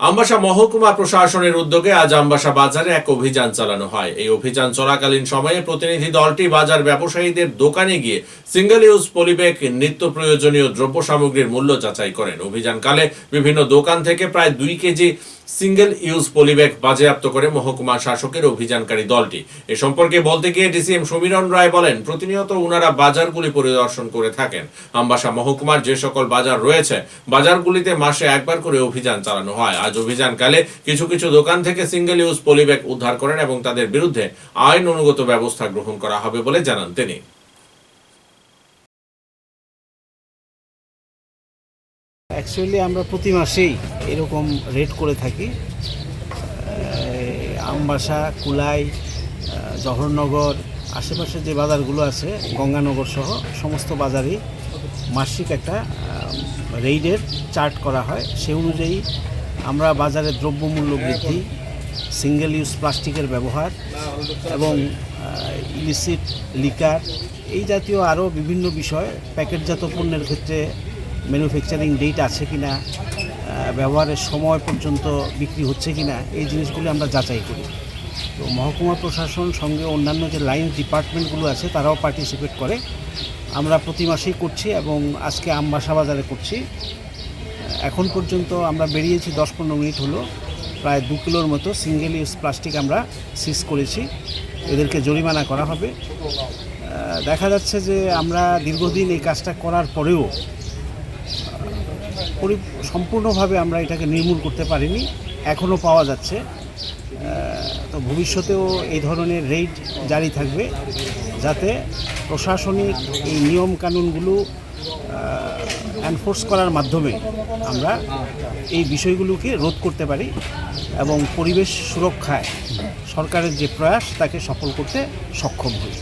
আমবাসা মহকুমা প্রশাসনের উদ্যোগে আজ আমবাসা বাজারে এক অভিযান চালানো হয়। এই অভিযান চলাকালীন সময়ে প্রতিনিধি দলটি বাজার ব্যবসায়ীদের দোকানে গিয়ে সিঙ্গেল ইউজ পলিব্যাগ, নিত্য প্রয়োজনীয় দ্রব্য সামগ্রীর মূল্য যাচাই করেন। অভিযানকালে বিভিন্ন দোকান থেকে প্রায় দুই কেজি সিঙ্গেল ইউজ পলিব্যাগ বাজেয়াপ্ত করে মহকুমা শাসকের অভিযানকারী দলটি। এ সম্পর্কে বলতে গিয়ে ডিসিএম সমীরণ রায় বলেন, প্রতিনিয়ত উনারা বাজারগুলি পরিদর্শন করে থাকেন। আমবাসা মহকুমার যে সকল বাজার রয়েছে, বাজারগুলিতে মাসে একবার করে অভিযান চালানো হয়। আজ অভিযানকালে কিছু কিছু দোকান থেকে সিঙ্গেল ইউজ পলিব্যাগ উদ্ধার করেন এবং তাদের বিরুদ্ধে আইন অনুগত ব্যবস্থা গ্রহণ করা হবে বলে জানান তিনি। অ্যাকচুয়ালি আমরা প্রতি মাসেই এরকম রেড করে থাকি। আমবাসা, কুলাই জহরনগর, আশেপাশে যে বাজারগুলো আছে, গঙ্গানগর সহ সমস্ত বাজারেই মাসিক একটা রেইডের চার্ট করা হয়। সে অনুযায়ী আমরা বাজারে দ্রব্যমূল্য বৃদ্ধি সিঙ্গেল ইউজ প্লাস্টিকের ব্যবহার এবং ইলিসিট লিকার এই জাতীয় আরও বিভিন্ন বিষয়, প্যাকেটজাত পণ্যের ক্ষেত্রে ম্যানুফ্যাকচারিং ডেট আছে কি না ব্যবহারের সময় পর্যন্ত বিক্রি হচ্ছে কি না এই জিনিসগুলি আমরা যাচাই করি। তো মহকুমা প্রশাসন সঙ্গে অন্যান্য যে লাইন ডিপার্টমেন্টগুলো আছে, তারাও পার্টিসিপেট করে। আমরা প্রতি মাসেই করছি এবং আজকে আমবাসা বাজারে করছি। এখন পর্যন্ত আমরা বেরিয়েছি, দশ পনেরো মিনিট হলো, প্রায় দু কিলোর মতো সিঙ্গেল ইউজ প্লাস্টিক আমরা সিজ করেছি। এদেরকে জরিমানা করা হবে। দেখা যাচ্ছে যে আমরা দীর্ঘদিন এই কাজটা করার পরেও পরি, সম্পূর্ণভাবে আমরা এটাকে নির্মূল করতে পারিনি এখনও পাওয়া যাচ্ছে। তো ভবিষ্যতেও এই ধরনের রেড জারি থাকবে, যাতে প্রশাসনিক এই নিয়ম কানুনগুলো এনফোর্স করার মাধ্যমে আমরা এই বিষয়গুলোকে রোধ করতে পারি এবং পরিবেশ সুরক্ষায় সরকারের যে প্রয়াস, তাকে সফল করতে সক্ষম হই।